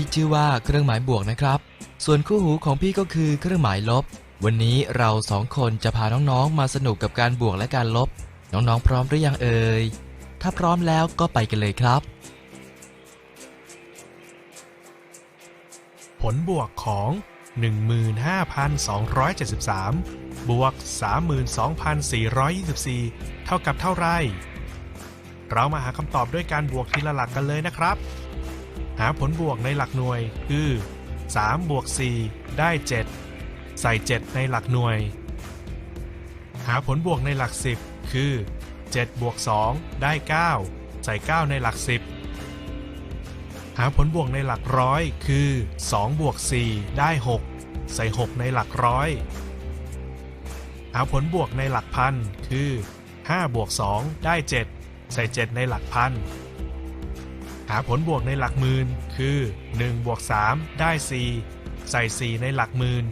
พี่ชื่อว่าเครื่องหมายบวกนะครับ ส่วนคู่หูของพี่ก็คือเครื่องหมายลบ วันนี้เราสองคนจะพาน้องๆมาสนุกกับการบวกและการลบ น้องๆพร้อมหรือยังเอ่ย ถ้าพร้อมแล้วก็ไปกันเลยครับ ผลบวกของ 15,273 บวก 32,424 เท่ากับเท่าไร เรามาหาคำตอบด้วยการบวกทีละหลักกันเลยนะครับ หาผลบวกในหลักหน่วย คือ3บวก4ได้ 7 ใส่ 7 ในหลักหน่วย หาผลบวกในหลัก 10 คือ7บวก2ได้ 9 ใส่ 9 ในหลัก 10 หาผลบวกในหลักร้อยคือ2บวก4ได้ 6 ใส่ 6 ในหลักร้อย หาผลบวกในหลักพันคือ5บวก2ได้ 7 ใส่ 7 ในหลักพัน หาผลบวกในหลักหมื่นคือ1บวก3ได้ 4 ใส่ 4 ในหลักหมื่น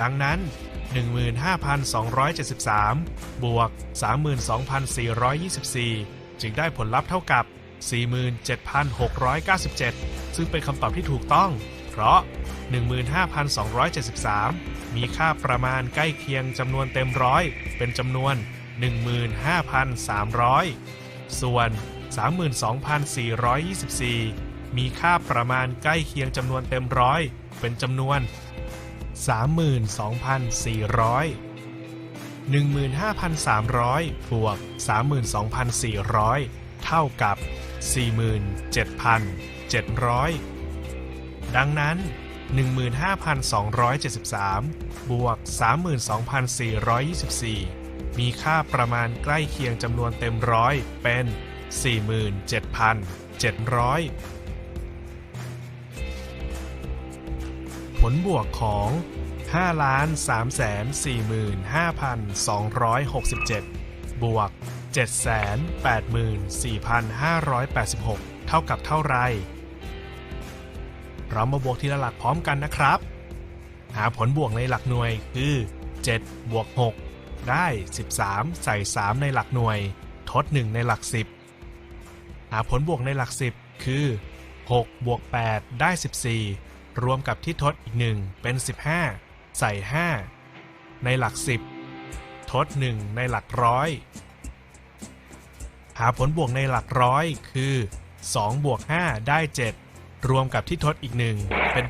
ดังนั้น 15,273 บวก 32,424 จึงได้ผลลัพธ์เท่ากับ 47,697 ซึ่งเป็นคำตอบที่ถูกต้อง เพราะ 15,273 มีค่าประมาณใกล้เคียงจำนวนเต็มร้อย เป็นจำนวน 15,300 ส่วน 32,424 มีค่าประมาณใกล้เคียงจำนวนเต็มร้อยเป็นจำนวน 32,400 15,300บวก32,400 เท่ากับ 47,700 ดังนั้น 15,273 บวก 32,424 มีค่าประมาณใกล้เคียงจำนวนเต็มร้อยเป็น 47,700 ผลบวกของ 5,345,267 บวก 784,586 เท่ากับเท่าไร เรามาบวกทีละหลักพร้อมกันนะครับ หาผลบวกในหลักหน่วยคือ 7 บวก 6 ได้ 13 ใส่ 3 ในหลักหน่วย ทด 1 ในหลัก 10 หาผลบวกในหลัก 10 คือ 6 บวก 8 ได้ 14 รวมกับที่ทดอีก 1 เป็น 15 ใส่ 5 ในหลัก 10 ทด 1 ในหลักร้อย หาผลบวกในหลักร้อยคือ 2 บวก 5 ได้ 7 รวมกับที่ทดอีก 1 เป็น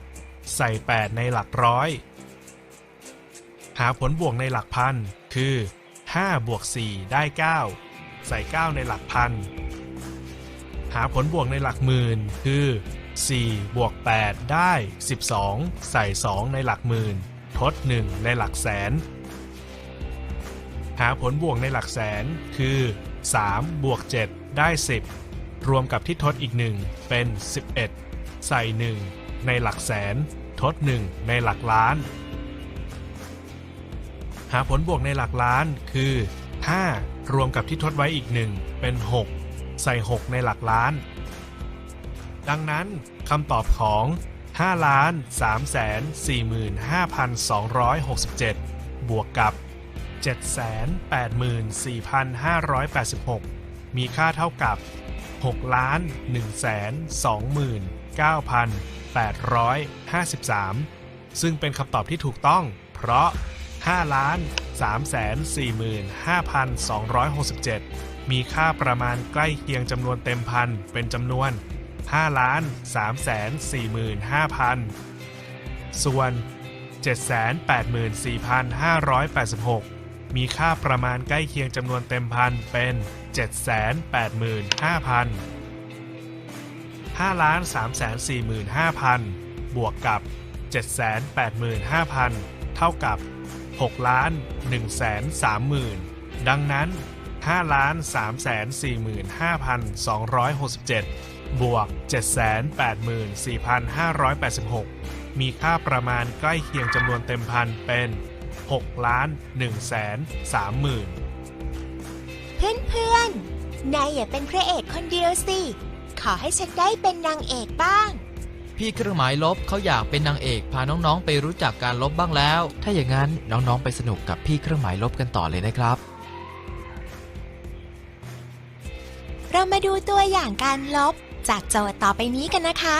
8 ใส่ 8 ในหลักร้อย หาผลบวกในหลักพันคือ 5 บวก 4 ได้ 9 ใส่ 9 ในหลักพัน หาผลบวกในหลักหมื่นคือ4บวก8 ได้ 12 ใส่ 2 ในหลักหมื่น ทด 1 ในหลักแสน หาผลบวกในหลักแสนคือ 3 บวก 7 ได้ 10 รวมกับที่ทดอีก 1 เป็น 11 ใส่ 1 ในหลักแสน ทด 1 ในหลักล้าน หาผลบวกในหลักล้านคือ 5 รวมกับที่ทดไว้อีก 1 เป็น 6 ใส่ 6 ในหลักล้าน ดังนั้นคำตอบของ 5 ล้าน3แสน45,267 บวกกับ 784,586 มีค่าเท่ากับ 6 ล้าน1แสน29,853 ซึ่งเป็นคำตอบที่ถูกต้อง เพราะ 5 ล้าน3แสน45,267 มีค่าประมาณใกล้เคียงจำนวนเต็มพันเป็นจำนวน 5 ล้าน3แสน45,000ส่วน 784,586 มีค่าประมาณใกล้เคียงจำนวนเต็มพันเป็น 785,000 5ล้าน345,000บวกกับ 785,000 เท่ากับ6ล้าน130,000 ดังนั้น 5ล้าน345,267 บวก 784,586 มีค่าประมาณใกล้เคียงจำนวนเต็มพันเป็น6ล้าน1แสน30,000เพื่อนๆ นายอย่าเป็นพระเอกคนเดียวสิ ขอให้ฉันได้เป็นนางเอกบ้าง พี่เครื่องหมายลบเขาอยากเป็นนางเอกพาน้องๆ ไปรู้จักการลบบ้างแล้ว ถ้าอย่างนั้นน้องๆ ไปสนุกกับพี่เครื่องหมายลบกันต่อเลยนะครับ เรามาดูตัวอย่างการลบจากโจทย์ต่อไปนี้กันนะคะ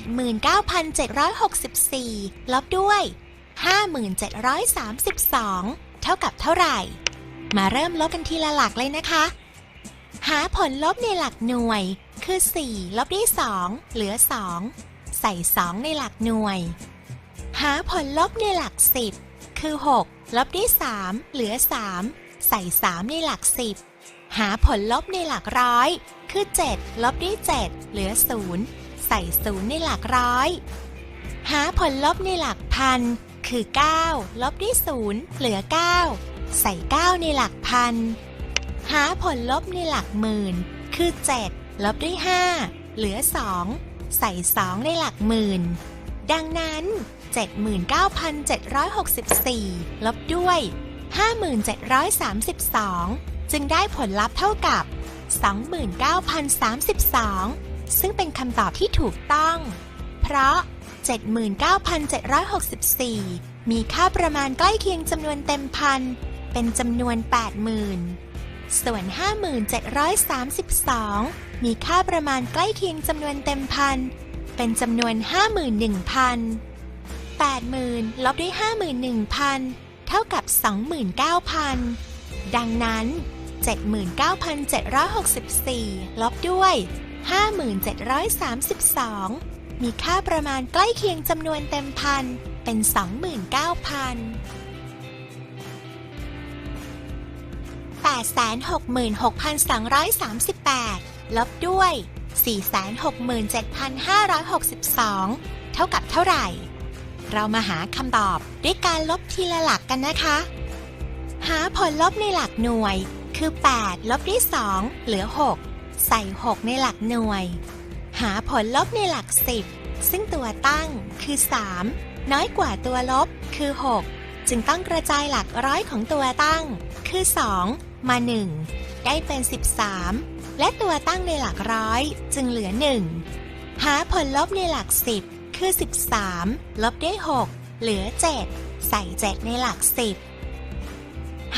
79,764 ลบด้วย 5,732 เท่ากับเท่าไหร่ มาเริ่มลบกันทีละหลักเลยนะคะ หาผลลบในหลักหน่วย คือ 4 ลบด้วย 2 เหลือ 2 ใส่ 2 ในหลักหน่วย หาผลลบในหลัก 10 คือ 6 ลบด้วย 3 เหลือ 3 ใส่ 3 ในหลัก 10 หาผลลบในหลักร้อย คือ 7 ลบด้วย 7 เหลือ 0 ใส่ 0 ในหลักร้อย หาผลลบในหลักพัน คือ 9 ลบด้วย 0 เหลือ 9 ใส่ 9 ในหลักพัน หาผลลบในหลักหมื่น คือ 7 ลบด้วย 5 เหลือ 2 ใส่ 2 ในหลักหมื่น ดังนั้น 79,764 ลบด้วย 5,732 จึงได้ผลลัพธ์เท่ากับ 29,032 ซึ่งเป็นคำตอบที่ถูกต้อง เพราะ 79,764 มีค่าประมาณใกล้เคียงจำนวนเต็มพัน เป็นจำนวน 80,000 ส่วน 5,732 มีค่าประมาณใกล้เคียงจำนวนเต็มพัน เป็นจำนวน 51,000 80,000ลบด้วย 51,000 เท่ากับ 29,000 ดังนั้น 79,764 ลบด้วย 5,732 มีค่าประมาณใกล้เคียงจำนวนเต็มพัน เป็น 29,000 866,238 ลบด้วย 467,562 เท่ากับเท่าไหร่ เรามาหาคำตอบด้วยการลบทีละหลักกันนะคะ หาผลลบในหลักหน่วย คือ 8 ลบด้วย 2 เหลือ 6 ใส่ 6 ในหลักหน่วย หาผลลบในหลัก 10 ซึ่งตัวตั้งคือ 3 น้อยกว่าตัวลบคือ 6 จึงต้องกระจายหลักร้อยของตัวตั้ง คือ 2 มา 1 ได้เป็น 13 และตัวตั้งในหลักร้อยจึงเหลือ 1 หาผลลบในหลัก 10 คือ 13 ลบด้วย 6 เหลือ 7 ใส่ 7 ในหลัก 10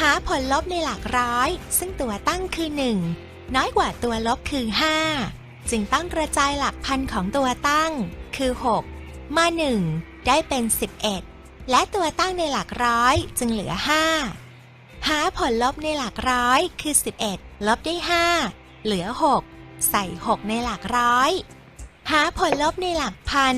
หาผลลบในหลักร้อย ซึ่งตัวตั้งคือ 1 น้อยกว่าตัวลบคือ 5 จึงต้องกระจายหลักพันของตัวตั้ง คือ 6 มา 1 ได้เป็น 11 และตัวตั้งในหลักร้อยจึงเหลือ 5 หาผลลบในหลักร้อยคือ 11 ลบได้ 5 เหลือ 6 ใส่ 6 ในหลักร้อย หาผลลบในหลักพัน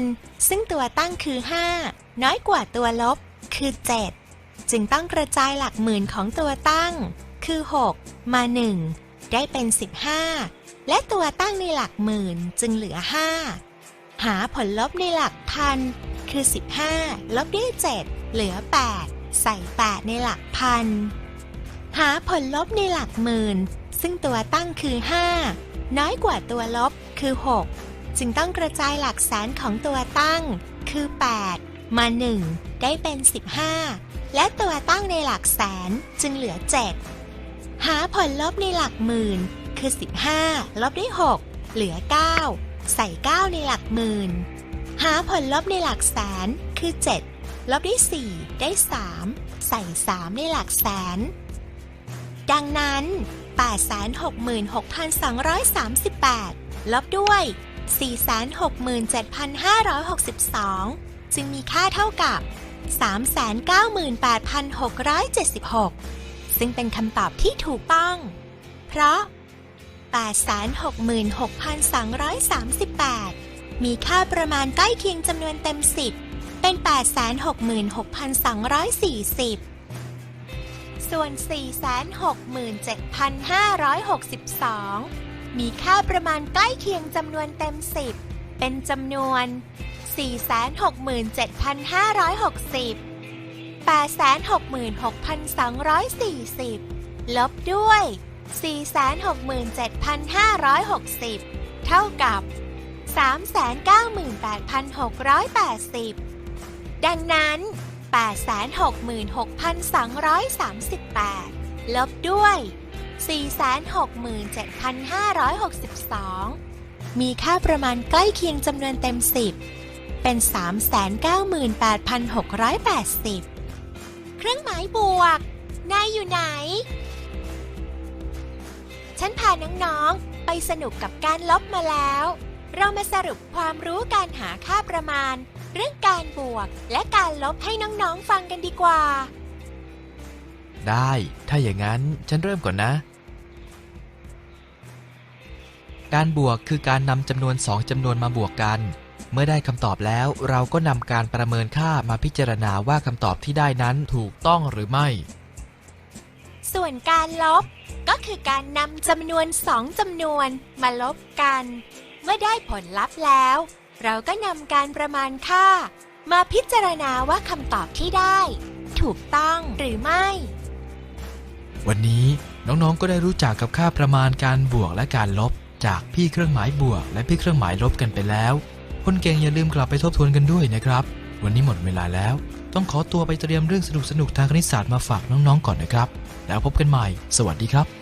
ซึ่งตัวตั้งคือ 5 น้อยกว่าตัวลบคือ 7 จึงต้องกระจายหลักหมื่นของตัวตั้ง คือ 6 มา 1 ได้เป็น 15 และตัวตั้งในหลักหมื่นจึงเหลือ 5 หาผลลบในหลักพัน คือ 15 ลบด้วย 7 เหลือ 8 ใส่ 8 ในหลักพัน หาผลลบในหลักหมื่น ซึ่งตัวตั้งคือ 5 น้อยกว่าตัวลบคือ 6 จึงต้องกระจายหลักแสนของตัวตั้ง คือ 8 มา 1 ได้เป็น 15 และตัวตั้งในหลักแสนจึงเหลือ 7 หาผลลบในหลักหมื่น คือ 15 ลบด้วย 6 เหลือ 9 ใส่ 9 ในหลักหมื่น หาผลลบในหลักแสนคือ 7 ลบด้วย 4 ได้ 3 ใส่ 3 ในหลักแสน ดังนั้น 866,238 ลบด้วย 467,562 จึงมีค่าเท่ากับ 398,676 ซึ่งเป็นคำตอบที่ถูกต้อง เพราะ 866,238 มีค่าประมาณใกล้เคียงจำนวนเต็ม 10 เป็น 866,240 ส่วน 467,562 มีค่าประมาณใกล้เคียงจำนวนเต็ม 10 เป็นจำนวน 467,560 866,240 ลบด้วย 467,560 เท่ากับ 398,680 ดังนั้น 866,238 ลบด้วย 467,562 มีค่าประมาณใกล้เคียงจำนวนเต็ม 10 เป็น 398,680 เครื่องหมายบวก นายอยู่ไหน ฉันพาน้องๆ ไปสนุกกับการลบมาแล้ว เรามาสรุปความรู้การหาค่าประมาณ เรื่องการบวกและการลบให้น้องๆ ฟังกันดีกว่า ได้ ถ้าอย่างนั้นฉันเริ่มก่อนนะการบวกคือการนำจำนวนสองจำนวนมาบวกกัน มื่อได้คำตอบแล้ว เราก็นำการประเมินค่ามาพิจารณาว่าคำตอบที่ได้นั้นถูกต้องหรือไม่ ส่วนการลบ ก็คือการนำจำนวนสองจำนวนมาลบกัน เมื่อได้ผลลัพธ์แล้ว เราก็นำการประมาณค่า มาพิจารณาว่าคำตอบที่ได้ ถูกต้องหรือไม่ วันนี้น้องๆก็ได้รู้จักกับค่าประมาณการบวกและการลบ จากพี่เครื่องหมายบวก และพี่เครื่องหมายลบกันไปแล้ว คนเก่งอย่าลืมกลับไปทบทวนกันด้วยนะครับ วันนี้หมดเวลาแล้ว ต้องขอตัวไปเตรียมเรื่องสนุกๆทางคณิตศาสตร์มาฝากน้องๆก่อนนะครับ แล้วพบกันใหม่ สวัสดีครับ